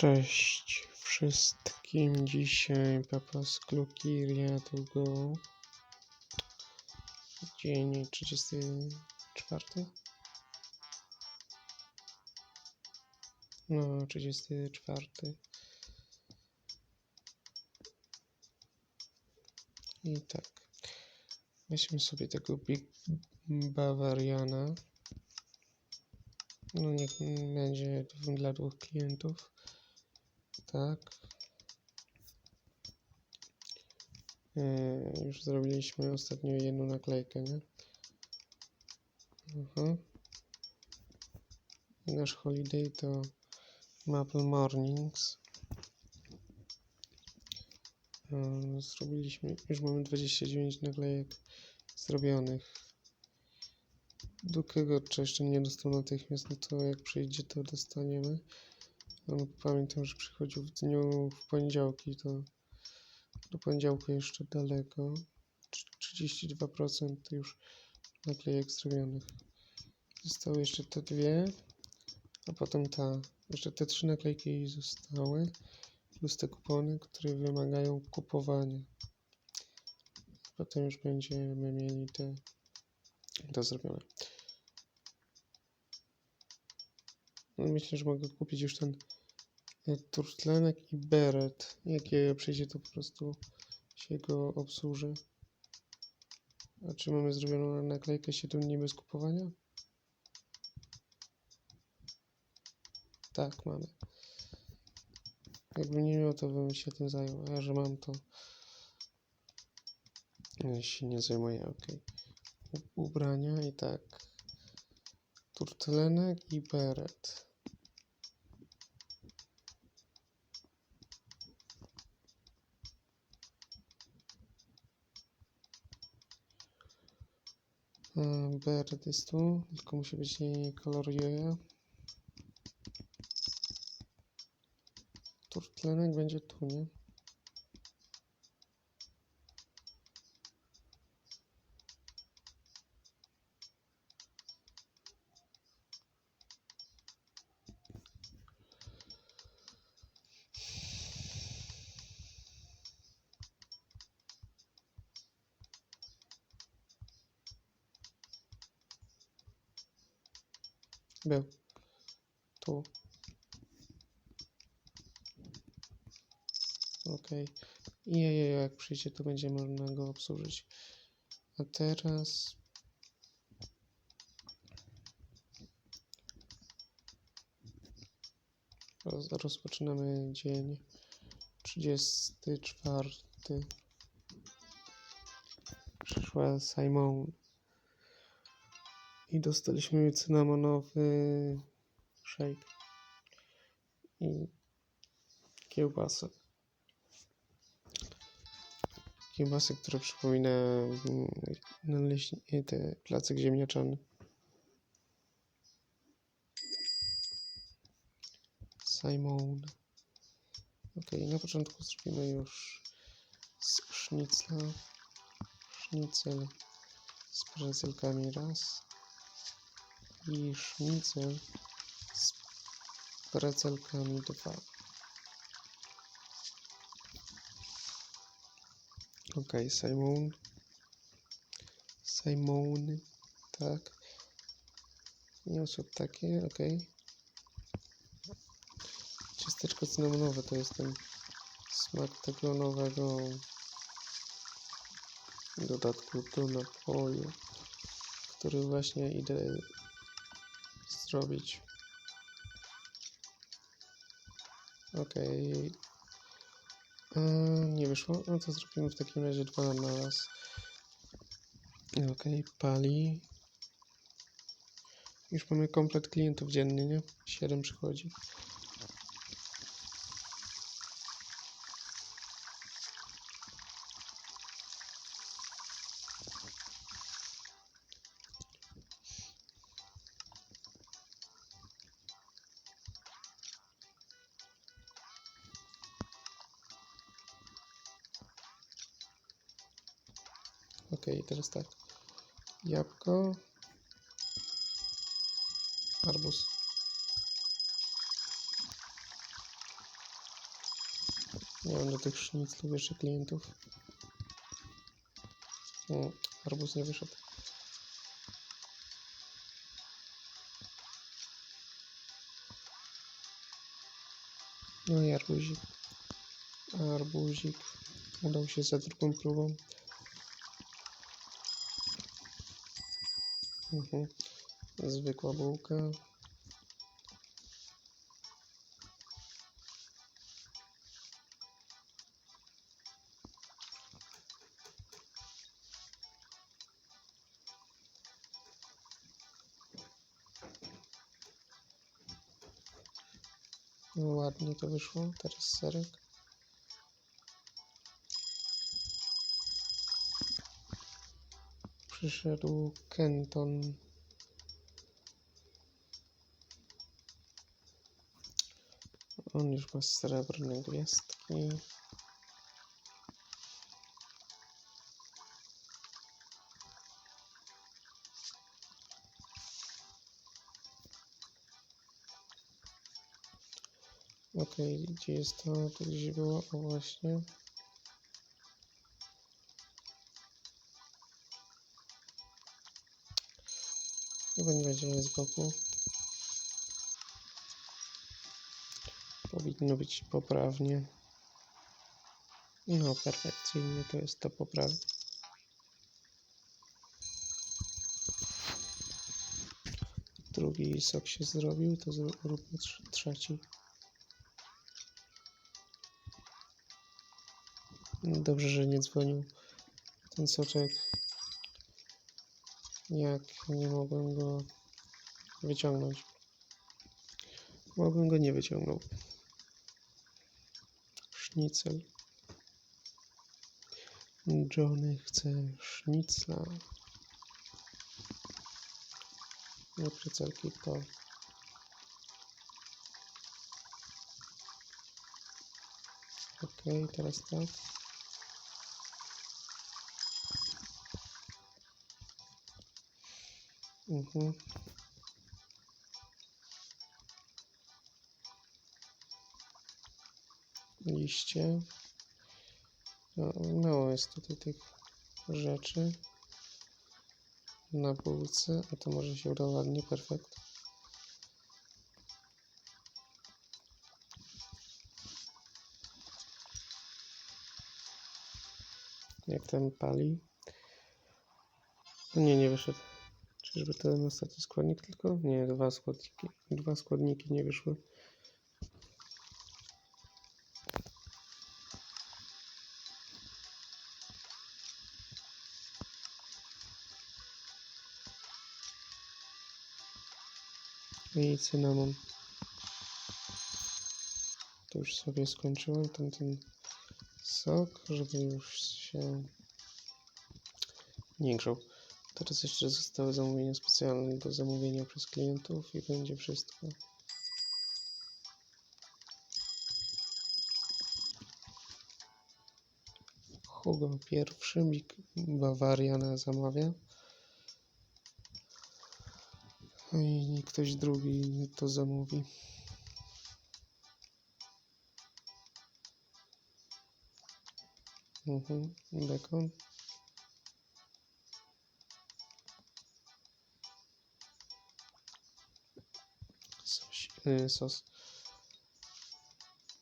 Cześć wszystkim. Dzisiaj Papa z Klukiria go. Dzień 34. No, 34. I tak. Weźmy sobie tego Big Bavariana. No niech będzie dla dwóch klientów. Tak. Yy, już zrobiliśmy ostatnio jedną naklejkę, nie? Aha. I nasz holiday to Maple Mornings. Yy, zrobiliśmy, już mamy 29 naklejek zrobionych. Dukiego czy jeszcze nie dostał natychmiast, no to jak przyjdzie to dostaniemy. No, pamiętam, że przychodził w dniu w poniedziałki, to do poniedziałku jeszcze daleko. Trz- 32% już naklejek zrobionych. Zostały jeszcze te dwie, a potem ta. Jeszcze te trzy naklejki zostały, plus te kupony, które wymagają kupowania. Potem już będziemy mieli te to zrobione. No, Myślę, że mogę kupić już ten e, turtlenek i beret. Jak je przyjdzie, to po prostu się go obsłuży. A czy mamy zrobioną naklejkę 7 dni bez kupowania? Tak, mamy. Jakby nie miał, to bym się tym zajął. A że mam, to ja się nie zajmuję, ok. Ubrania i tak. Turtlenek i beret. E, Beret jest tu, tylko musi być kolor joja. Turtlenek będzie tu, nie? Był. Tu. Ok. I jak przyjdzie, to będzie można go obsłużyć. A teraz... Roz, rozpoczynamy dzień 34. Przyszła Simon. I dostaliśmy cynamonowy shake. I kiełbasę. Kiełbasę, która przypomina mm, naleśni- te placek ziemniaczany. Simon. Ok, na początku zrobimy już z sznicla. Sznicel z precelkami raz sznicel z precelkami dwa. Ok, Simon. Simon, tak. Niosło takie, ok. Ciasteczko cynamonowe to jest ten smak tego nowego dodatku do napoju, który właśnie idę zrobić. Okej. A, Nie wyszło? No to zrobimy w takim razie dwa na raz. Okej, pali. Już mamy komplet klientów dziennie, nie? 7 przychodzi. Okej, teraz tak. Jabłko. Arbuz. Nie mam do tych szniclów jeszcze klientów. Mm, arbuz nie wyszedł. No i arbuzik. Arbuzik. Udał się za drugą próbą. Mhm. Zwykła bułka. No ładnie to wyszło. Przyszedł Kenton. On już ma srebrne gwiazdki. Okej, gdzie jest to? Tu gdzieś było, o właśnie. Chyba nie będzie z boku. Powinno być poprawnie. No, perfekcyjnie to jest to poprawnie. Drugi sok się zrobił, to zróbmy trz- trzeci. Dobrze, że nie dzwonił ten soczek. Jak nie mogłem go wyciągnąć. Mogłem go nie wyciągnął. Sznicel. Johnny chce sznicla. Nie precelki to. Okej, teraz tak. Mhm. Liście. No, mało jest tutaj tych rzeczy na półce, a to może się uda ładnie, perfekt. Jak ten pali? Nie, nie wyszedł. Czyżby ten ostatni składnik tylko? Nie, dwa składniki. Dwa składniki nie wyszły. I cynamon. To już sobie skończyłem ten, ten sok, żeby już się nie grzał. Teraz jeszcze zostały zamówienia specjalne do zamówienia przez klientów i będzie wszystko. Hugo pierwszy, Mik Bawarian zamawia. I ktoś drugi to zamówi. Mhm, bekon. Sos. y, sos.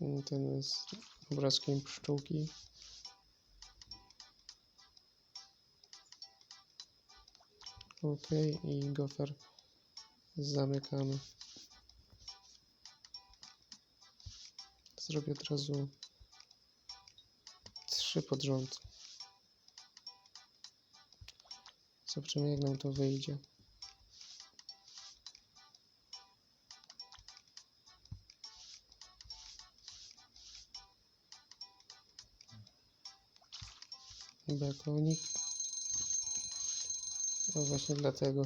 Y, Ten z obrazkiem pszczółki. Ok, i gofer zamykamy. Zrobię od razu trzy pod rząd. Zobaczymy jak nam to wyjdzie. Bekonik. No właśnie dlatego.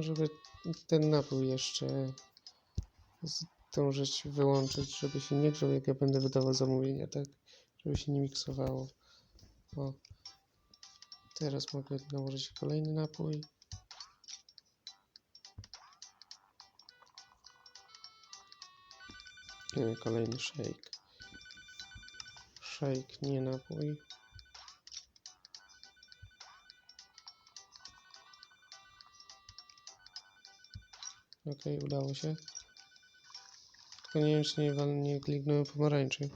Żeby ten napój jeszcze zdążyć wyłączyć, żeby się nie grzał, jak ja będę wydawał zamówienia, tak? Żeby się nie miksowało. O. Teraz mogę nałożyć kolejny napój. Nie, kolejny shake. Shake, nie napój. Okej, udało się. Tylko nie wiem, czy nie, nie kliknąłem pomarańczy.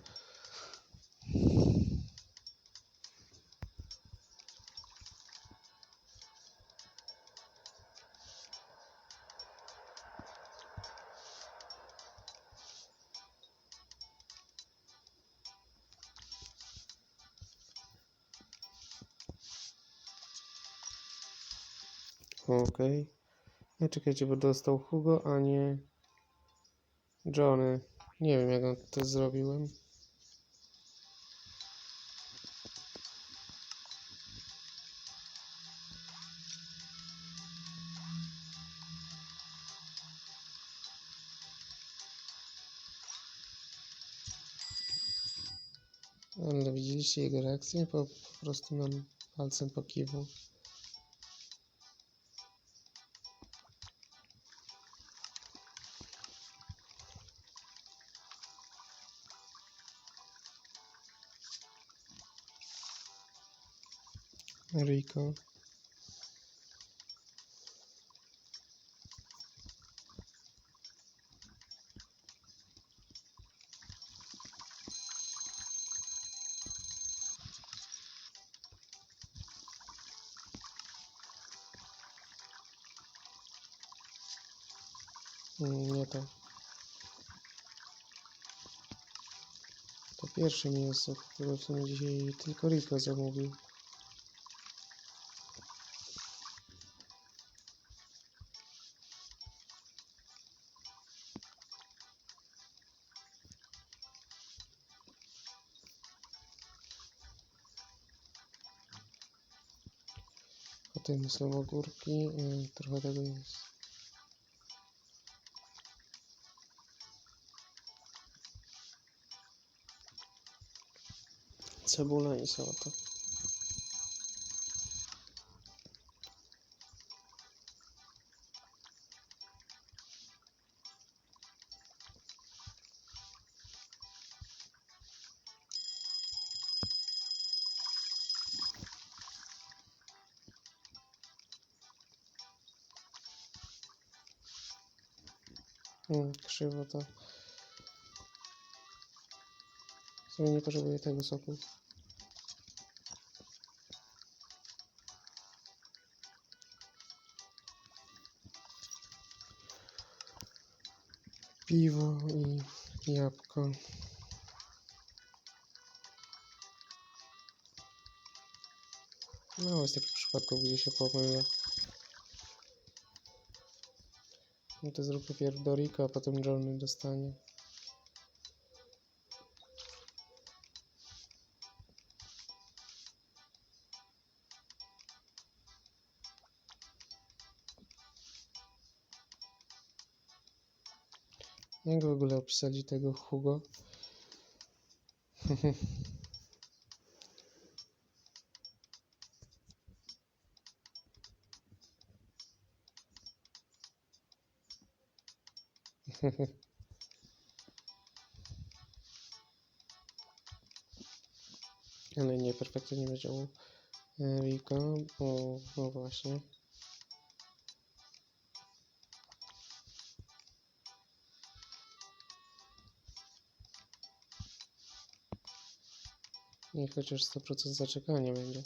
Okej. Nie czekajcie, bo dostał Hugo, a nie Johnny. Nie wiem, jak to zrobiłem. Ale widzieliście jego reakcję? Po, po prostu nam palcem pokiwał. Rico. Mm, Nie to. To pierwsze mięso, które w sumie dzisiaj tylko Rico zamówił. Potem są ogórki, trochę tego jest. Cebula i sałata. Mm, krzywo to. W sumie nie potrzebuję tego soku. Piwo i jabłko. No, jest takich przypadków, gdzie się pomyla. No to zrób najpierw Doriko, a potem Johnny dostanie. Jak w ogóle opisali tego Hugo? Ale nie, perfekto nie wiedział Rico, bo no właśnie. Niech chociaż 100% zaczekania będzie.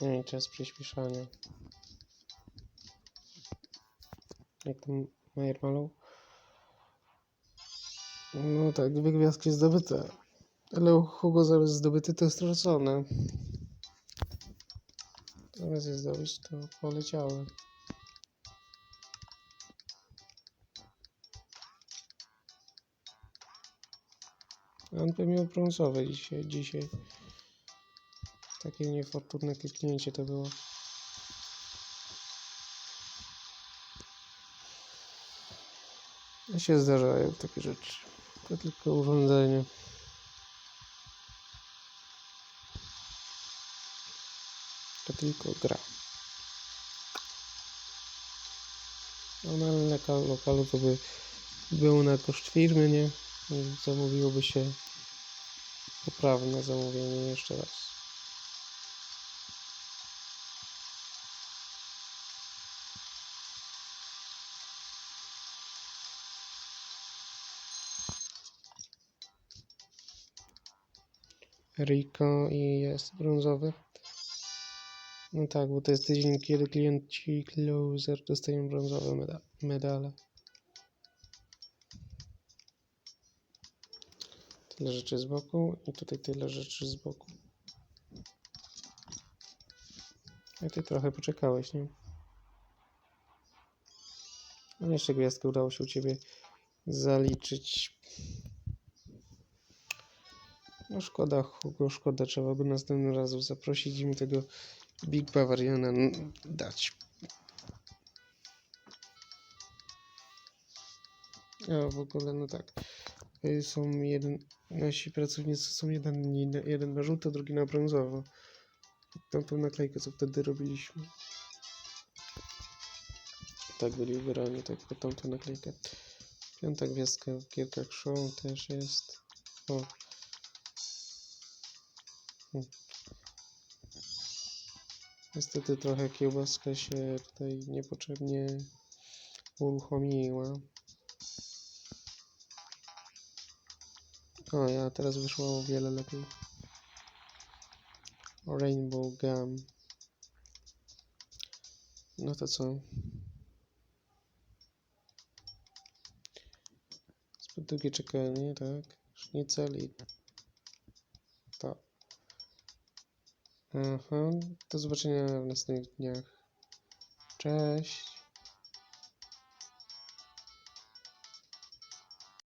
I czas przyspieszania. Jak tam Majer malał? No tak, dwie gwiazdki zdobyte. Ale Hugo zamiast zdobyty to stracone. Zamiast je zdobyć to poleciały. On miał brązowe dzisiaj. dzisiaj. Takie niefortunne kliknięcie to było. Się zdarzają takie rzeczy. To tylko urządzenie. To tylko gra. No na lokal, lokalu to by był na koszt firmy, nie? Zamówiłoby się poprawne zamówienie jeszcze raz. Rico i jest brązowy. No tak, bo to jest tydzień, kiedy klienci closer dostają brązowe meda medale. Tyle rzeczy z boku i tutaj tyle rzeczy z boku. A ty trochę poczekałeś, nie? No jeszcze gwiazdkę udało się u ciebie zaliczyć. No szkoda, Hugo, szkoda. Trzeba by następnym razem zaprosić i mi tego Big Bavariana dać. A w ogóle, no tak. Y, Są jeden, nasi pracownicy są jeden, jeden na żółto, drugi na brązowo. Tamtą naklejkę, co wtedy robiliśmy. Tak byli ubierani, tak pod tamtą naklejkę. Piąta gwiazdka w Gierkach Show też jest. O. Niestety trochę kiełbaska się tutaj niepotrzebnie uruchomiła. O, ja teraz wyszło o wiele lepiej. Rainbow Gum. No to co? Zbyt długie czekanie, tak? Sznicel i to. Aha, do zobaczenia w następnych dniach. Cześć.